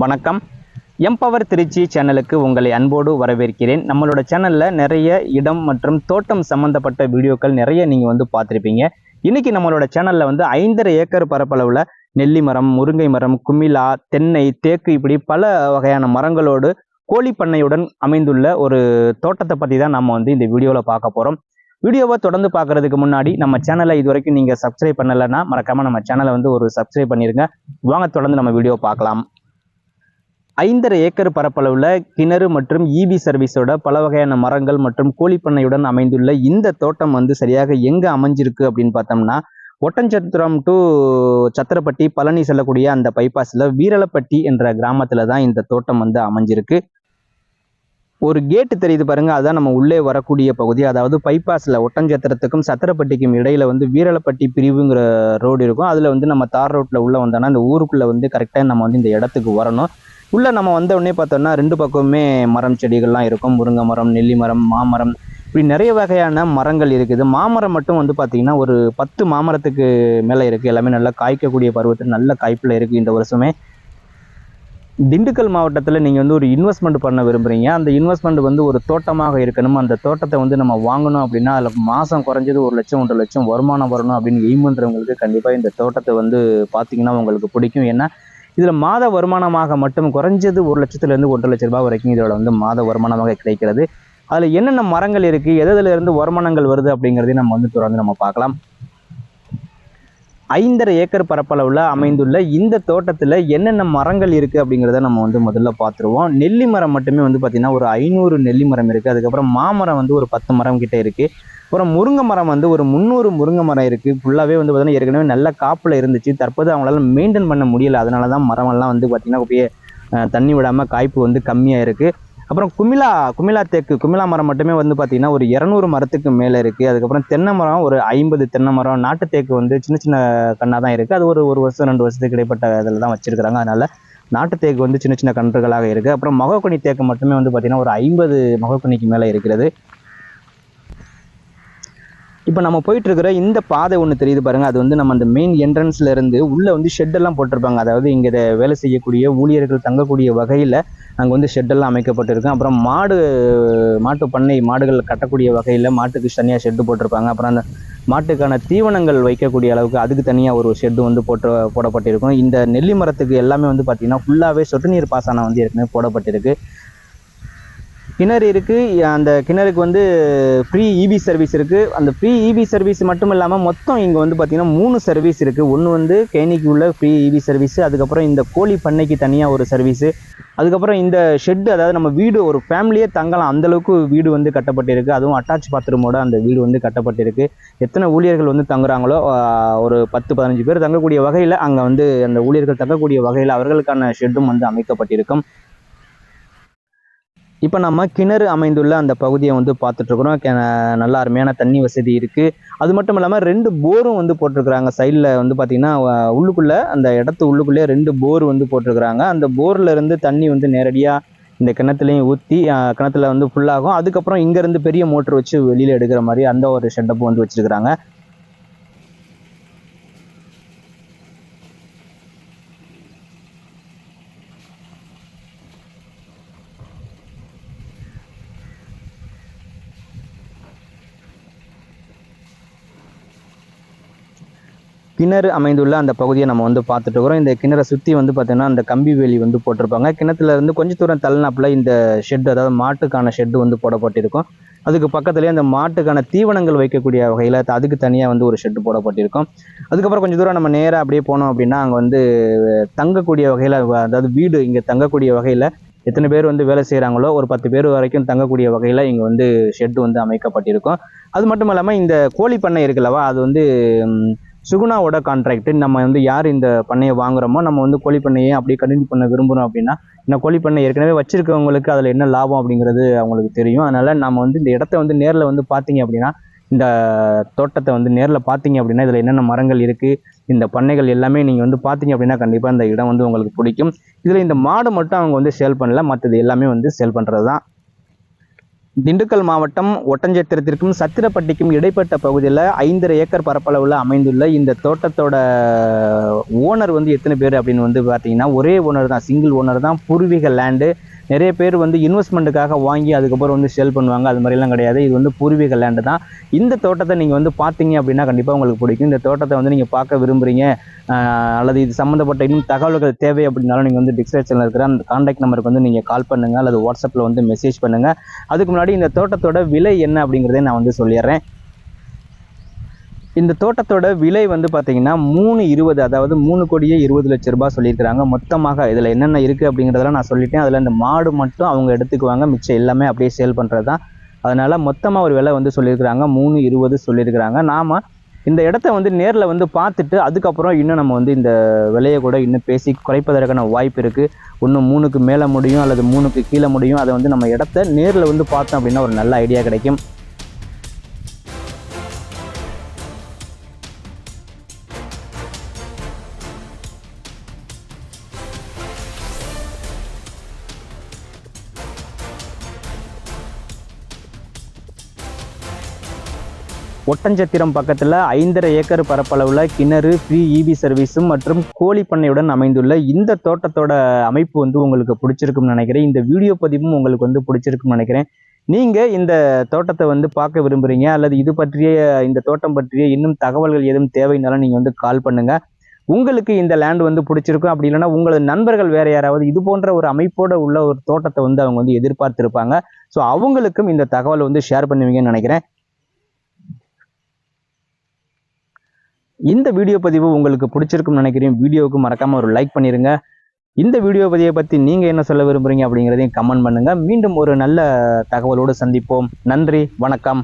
வணக்கம். எம்பவர் திருச்சி சேனலுக்கு உங்களை அன்போடு வரவேற்கிறேன். நம்மளோட சேனலில் நிறைய இடம் மற்றும் தோட்டம் சம்மந்தப்பட்ட வீடியோக்கள் நிறைய நீங்கள் வந்து பார்த்துருப்பீங்க. இன்னைக்கு நம்மளோட சேனலில் வந்து ஐந்தரை ஏக்கர் பரப்பளவில் நெல்லி மரம் முருங்கை மரம் குமிழா தென்னை தேக்கு இப்படி பல வகையான மரங்களோடு கோழி பண்ணையுடன் அமைந்துள்ள ஒரு தோட்டத்தை பற்றி தான் நம்ம வந்து இந்த வீடியோவில் பார்க்க போகிறோம் வீடியோவை தொடர்ந்து பார்க்கறதுக்கு முன்னாடி நம்ம சேனலை இது வரைக்கும் நீங்கள் சப்ஸ்கிரைப் பண்ணலைன்னா மறக்காமல் நம்ம சேனலை வந்து ஒரு சப்ஸ்கிரைப் பண்ணிருங்க. வாங்க தொடர்ந்து நம்ம வீடியோ பார்க்கலாம். ஐந்தரை ஏக்கர் பரப்பளவில் கிணறு மற்றும் இபி சர்வீஸோட பல வகையான மரங்கள் மற்றும் கோழிப்பண்ணையுடன் அமைந்துள்ள இந்த தோட்டம் வந்து சரியாக எங்கே அமைஞ்சிருக்கு அப்படின்னு பார்த்தோம்னா ஒட்டஞ்சத்திரம் டு சத்திரப்பட்டி பழனி செல்லக்கூடிய அந்த பைபாஸில் வீரலப்பட்டி என்ற கிராமத்தில் தான் இந்த தோட்டம் வந்து அமைஞ்சிருக்கு. ஒரு கேட்டு தெரியுது பாருங்க அதுதான் நம்ம உள்ளே வரக்கூடிய பகுதி. அதாவது பைபாஸில் ஒட்டஞ்சத்திரத்துக்கும் சத்திரப்பட்டிக்கும் இடையில வந்து வீரலப்பட்டி பிரிவுங்கிற ரோடு இருக்கும். அதில் வந்து நம்ம தார் ரோட்டில் உள்ள வந்தோம்னா இந்த ஊருக்குள்ளே வந்து கரெக்டாக நம்ம வந்து இந்த இடத்துக்கு வரணும். உள்ள நம்ம வந்த உடனே பார்த்தோம்னா ரெண்டு பக்கமுமே மரம் செடிகள்லாம் இருக்கும். முருங்கை மரம் நெல்லி மரம் மாமரம். இப்படி நிறைய வகையான மரங்கள் இருக்குது. மாமரம் மட்டும் வந்து பார்த்தீங்கன்னா ஒரு பத்து மாமரத்துக்கு மேலே இருக்குது எல்லாமே நல்லா காய்க்கக்கூடிய பருவத்தில் நல்ல காய்ப்பில் இருக்குது இந்த வருஷமே. திண்டுக்கல் மாவட்டத்தில் நீங்கள் வந்து ஒரு இன்வெஸ்ட்மெண்ட் பண்ண விரும்புகிறீங்க அந்த இன்வெஸ்ட்மெண்ட் வந்து ஒரு தோட்டமாக இருக்கணும். அந்த தோட்டத்தை வந்து நம்ம வாங்கணும் அப்படின்னா அதில் மாதம் குறைஞ்சது ஒரு லட்சம் ஒன்றரை லட்சம் வருமானம் வரணும் அப்படின்னு எய்ம் பண்ணுறவங்களுக்கு கண்டிப்பாக இந்த தோட்டத்தை வந்து பார்த்தீங்கன்னா உங்களுக்கு பிடிக்கும். ஏன்னா இதில் மாத வருமானமாக மட்டும் குறைஞ்சது ஒரு லட்சத்துலேருந்து ஒன்றரை லட்ச ரூபாய் வரைக்கும் இதோட வந்து மாத வருமானமாக கிடைக்கிறது. அதில் என்னென்ன மரங்கள் இருக்குது எதுல இருந்து வருமானங்கள் வருது அப்படிங்கிறதையும் நம்ம வந்து தொடர்ந்து நம்ம பார்க்கலாம். ஐந்தரை ஏக்கர் பரப்பளவில் அமைந்துள்ள இந்த தோட்டத்தில் என்னென்ன மரங்கள் இருக்குது அப்படிங்கிறத நம்ம வந்து முதல்ல பார்த்துருவோம். நெல்லி மரம் மட்டுமே வந்து பார்த்திங்கன்னா ஒரு ஐநூறு நெல்லி மரம் இருக்குது அதுக்கப்புறம் மாமரம் வந்து ஒரு பத்து மரம் கிட்டே இருக்குது அப்புறம் முருங்கை மரம் வந்து ஒரு முந்நூறு முருங்கை மரம் இருக்குது ஃபுல்லாகவே வந்து பார்த்திங்கன்னா ஏற்கனவே நல்ல காப்பில் இருந்துச்சு. தற்போது அவங்களால மெயின்டைன் பண்ண முடியலை. அதனால தான் மரமெல்லாம் வந்து பார்த்திங்கன்னா அப்படியே தண்ணி விடாமல் காய்ப்பு வந்து கம்மியாக இருக்குது அப்புறம் குமிலா குமிலா தேக்கு குமிலா மரம் மட்டுமே வந்து பார்த்திங்கன்னா ஒரு இரநூறு மரத்துக்கு மேலே இருக்குது அதுக்கப்புறம் தென்னை மரம் ஒரு ஐம்பது தென்னை மரம் நாட்டு தேக்கு வந்து சின்ன சின்ன கண்ணாக தான் இருக்குது அது ஒரு ஒரு வருஷம் ரெண்டு வருஷத்துக்கு இடைப்பட்ட இதில் தான் வச்சுருக்குறாங்க. அதனால் நாட்டு தேக்கு வந்து சின்ன சின்ன கன்றுகளாக இருக்குது அப்புறம் மகக்கனி தேக்கு மட்டுமே வந்து பார்த்திங்கன்னா ஒரு ஐம்பது மகக்கனிக்கு மேலே இருக்கிறது. இப்போ நம்ம போயிட்டு இருக்கிற இந்த பாதை ஒன்று தெரியுது பாருங்க. அது வந்து நம்ம அந்த மெயின் என்ட்ரன்ஸ்ல இருந்து உள்ள வந்து ஷெட்டெல்லாம் போட்டிருப்பாங்க. அதாவது இங்கே இதை வேலை செய்யக்கூடிய ஊழியர்கள் தங்கக்கூடிய வகையில் அங்கே வந்து ஷெட்டெல்லாம் அமைக்கப்பட்டிருக்கு. அப்புறம் மாடு மாட்டு பண்ணை மாடுகள் கட்டக்கூடிய வகையில் மாட்டுக்கு தனியாக ஷெட்டு போட்டிருப்பாங்க. அப்புறம் அந்த மாட்டுக்கான தீவனங்கள் வைக்கக்கூடிய அளவுக்கு அதுக்கு தனியாக ஒரு ஷெட்டு வந்து போட்டு போடப்பட்டிருக்கும். இந்த நெல்லி மரத்துக்கு எல்லாமே வந்து பார்த்தீங்கன்னா ஃபுல்லாகவே சொட்டு நீர் பாசனம் வந்து ஏற்கனவே போடப்பட்டிருக்கு. கிணறு இருக்குது அந்த கிணறுக்கு வந்து ஃப்ரீ இபி சர்வீஸ் இருக்குது அந்த ஃப்ரீ இபி சர்வீஸ் மட்டும் இல்லாமல் மொத்தம் இங்கே வந்து பார்த்திங்கன்னா மூணு சர்வீஸ் இருக்குது ஒன்று வந்து கேணிக்கு உள்ள ஃப்ரீ இபி சர்வீஸு அதுக்கப்புறம் இந்த கோழி பண்ணைக்கு தனியாக ஒரு சர்வீஸு அதுக்கப்புறம் இந்த ஷெட்டு அதாவது நம்ம வீடு ஒரு ஃபேமிலியே தங்கலாம். அந்தளவுக்கு வீடு வந்து கட்டப்பட்டிருக்கு. அதுவும் அட்டாச் பாத்ரூமோட அந்த வீடு வந்து கட்டப்பட்டிருக்கு. எத்தனை ஊழியர்கள் வந்து தங்குறாங்களோ ஒரு பத்து பதினஞ்சு பேர் தங்கக்கூடிய வகையில் அங்கே வந்து அந்த ஊழியர்கள் தங்கக்கூடிய வகையில் அவர்களுக்கான ஷெட்டும் வந்து அமைக்கப்பட்டிருக்கும். இப்போ நம்ம கிணறு அமைந்துள்ள அந்த பகுதியை வந்து பார்த்துட்ருக்குறோம். இருக்கிறோம் நல்லா அருமையான தண்ணி வசதி இருக்குது அது மட்டும் இல்லாமல் ரெண்டு போரும் வந்து போட்டிருக்கிறாங்க. சைடில் வந்து பார்த்திங்கன்னா உள்ளுக்குள்ளே அந்த இடத்து உள்ளுக்குள்ளே ரெண்டு போர் வந்து போட்டிருக்கிறாங்க. அந்த போரில் இருந்து தண்ணி வந்து நேரடியாக இந்த கிணத்துலையும் ஊற்றி கிணத்துல வந்து ஃபுல்லாகும் அதுக்கப்புறம் இங்கேருந்து பெரிய மோட்டர் வச்சு வெளியில் எடுக்கிற மாதிரி அந்த ஒரு செட்டப்பும் வந்து வச்சுருக்கிறாங்க. கிணறு அமைந்துள்ள அந்த பகுதியை நம்ம வந்து பார்த்துட்டு இருக்கிறோம். இந்த கிணறை சுற்றி வந்து பார்த்தீங்கன்னா அந்த கம்பி வேலி வந்து போட்டிருப்பாங்க. கிணத்துல இருந்து கொஞ்சம் தூரம் தள்ளினாப்புல இந்த ஷெட் அதாவது மாட்டுக்கான ஷெட்டு வந்து போடப்பட்டிருக்கும். அதுக்கு பக்கத்துலேயே அந்த மாட்டுக்கான தீவனங்கள் வைக்கக்கூடிய வகையில் அதுக்கு தனியாக வந்து ஒரு ஷெட்டு போடப்பட்டிருக்கும். அதுக்கப்புறம் கொஞ்சம் தூரம் நம்ம நேராக அப்படியே போனோம் அப்படின்னா அங்கே வந்து தங்கக்கூடிய வகையில் அதாவது வீடு இங்கே தங்கக்கூடிய வகையில் எத்தனை பேர் வந்து வேலை செய்கிறாங்களோ ஒரு பத்து பேர் வரைக்கும் தங்கக்கூடிய வகையில் இங்கே வந்து ஷெட்டு வந்து அமைக்கப்பட்டிருக்கும். அது மட்டும் இல்லாமல் இந்த கோழி பண்ணை இருக்குல்லவா அது வந்து சுகுணாவோட கான்ட்ராக்ட் நம்ம வந்து யார் இந்த பண்ணையை வாங்குறோமோ நம்ம வந்து கோழி பண்ணையை அப்படியே கண்டினியூ பண்ண விரும்புகிறோம் அப்படின்னா இந்த கோழி பண்ணை ஏற்கனவே வச்சிருக்கவங்களுக்கு அதில் என்ன லாபம் அப்படிங்கிறது அவங்களுக்கு தெரியும். அதனால நம்ம வந்து இந்த இடத்த வந்து நேரில் வந்து பார்த்தீங்க அப்படின்னா இந்த தோட்டத்தை வந்து நேரில் பார்த்தீங்க அப்படின்னா இதில் என்னென்ன மரங்கள் இருக்குது இந்த பண்ணைகள் எல்லாமே நீங்கள் வந்து பார்த்தீங்க அப்படின்னா கண்டிப்பாக இந்த இடம் வந்து உங்களுக்கு பிடிக்கும். இதில் இந்த மாடு மட்டும் அவங்க வந்து சேல் பண்ணல மற்றது எல்லாமே வந்து சேல் பண்ணுறது தான் திண்டுக்கல் மாவட்டம் ஒட்டஞ்சத்திரத்திற்கும் சத்திரப்பட்டிக்கும் இடைப்பட்ட பகுதியில் ஐந்தரை ஏக்கர் பரப்பளவில் அமைந்துள்ள இந்த தோட்டத்தோட ஓனர் வந்து எத்தனை பேர் அப்படின்னு வந்து பார்த்தீங்கன்னா ஒரே ஓனர் தான் சிங்கிள் ஓனர் தான். பூர்வீக லேண்டு நிறைய பேர் வந்து இன்வெஸ்ட்மெண்ட்டுக்காக வாங்கி அதுக்கப்புறம் வந்து செல் பண்ணுவாங்க. அது மாதிரிலாம் கிடையாது. இது வந்து பூர்வீக லேண்டு தான். இந்த தோட்டத்தை நீங்கள் வந்து பார்த்தீங்க அப்படின்னா கண்டிப்பாக உங்களுக்கு பிடிக்கும். இந்த தோட்டத்தை வந்து நீங்கள் பார்க்க விரும்புகிறீங்க அல்லது இது சம்மந்தப்பட்ட இன்னும் தகவல்கள் தேவை அப்படின்னாலும் நீங்கள் வந்து டிஸ்கிரிப்ஷனில் இருக்கிற அந்த கான்டாக்ட் நம்பருக்கு வந்து நீங்கள் கால் பண்ணுங்கள் அல்லது வாட்ஸ்அப்பில் வந்து மெசேஜ் பண்ணுங்கள் அதுக்கு முன்னாடி இந்த தோட்டத்தோட விலை என்ன அப்படிங்கிறதே நான் வந்து சொல்லிடுறேன். இந்த தோட்டத்தோட விலை வந்து பார்த்தீங்கன்னா மூணு இருபது அதாவது மூணு கோடியே இருபது லட்ச ரூபாய் சொல்லியிருக்கிறாங்க. மொத்தமாக இதில் என்னென்ன இருக்குது அப்படிங்கிறதெல்லாம் நான் சொல்லிட்டேன். அதில் இந்த மாடு மட்டும் அவங்க எடுத்துக்குவாங்க. மிச்சம் எல்லாமே அப்படியே சேல் பண்ணுறது தான் அதனால் மொத்தமாக ஒரு விலை வந்து சொல்லியிருக்கிறாங்க. மூணு இருபது சொல்லியிருக்கிறாங்க. நாம் இந்த இடத்த வந்து நேரில் வந்து பார்த்துட்டு அதுக்கப்புறம் இன்னும் நம்ம வந்து இந்த விலையை கூட இன்னும் பேசி குறைப்பதற்கான வாய்ப்பு இருக்குது இன்னும் மூணுக்கு மேலே முடியும் அல்லது மூணுக்கு கீழே முடியும். அதை வந்து நம்ம இடத்த நேரில் வந்து பார்த்தோம் அப்படின்னா ஒரு நல்ல ஐடியா கிடைக்கும். ஒட்டஞ்சத்திரம் பக்கத்தில் ஐந்தரை ஏக்கர் பரப்பளவில் கிணறு ஃப்ரீ இபி சர்வீஸும் மற்றும் கோழி பண்ணையுடன் அமைந்துள்ள இந்த தோட்டத்தோட அமைப்பு வந்து உங்களுக்கு பிடிச்சிருக்கும்னு நினைக்கிறேன். இந்த வீடியோ பதிவும் உங்களுக்கு வந்து பிடிச்சிருக்கும்னு நினைக்கிறேன். நீங்கள் இந்த தோட்டத்தை வந்து பார்க்க விரும்புகிறீங்க அல்லது இது பற்றிய இந்த தோட்டம் பற்றிய இன்னும் தகவல்கள் எதுவும் தேவைனாலும் நீங்கள் வந்து கால் பண்ணுங்கள் உங்களுக்கு இந்த லேண்ட் வந்து பிடிச்சிருக்கும். அப்படி இல்லைன்னா உங்களது நண்பர்கள் வேறு யாராவது இது போன்ற ஒரு அமைப்போடு உள்ள ஒரு தோட்டத்தை வந்து அவங்க வந்து எதிர்பார்த்துருப்பாங்க. ஸோ அவங்களுக்கும் இந்த தகவலை வந்து ஷேர் பண்ணுவீங்கன்னு நினைக்கிறேன். இந்த வீடியோ பதிவு உங்களுக்கு பிடிச்சிருக்கும்னு நினைக்கிறேன். வீடியோவுக்கு மறக்காம ஒரு லைக் பண்ணிருங்க. இந்த வீடியோ பதிவை பற்றி நீங்கள் என்ன சொல்ல விரும்புறீங்க அப்படிங்கிறதையும் கமெண்ட் பண்ணுங்க. மீண்டும் ஒரு நல்ல தகவலோடு சந்திப்போம். நன்றி வணக்கம்.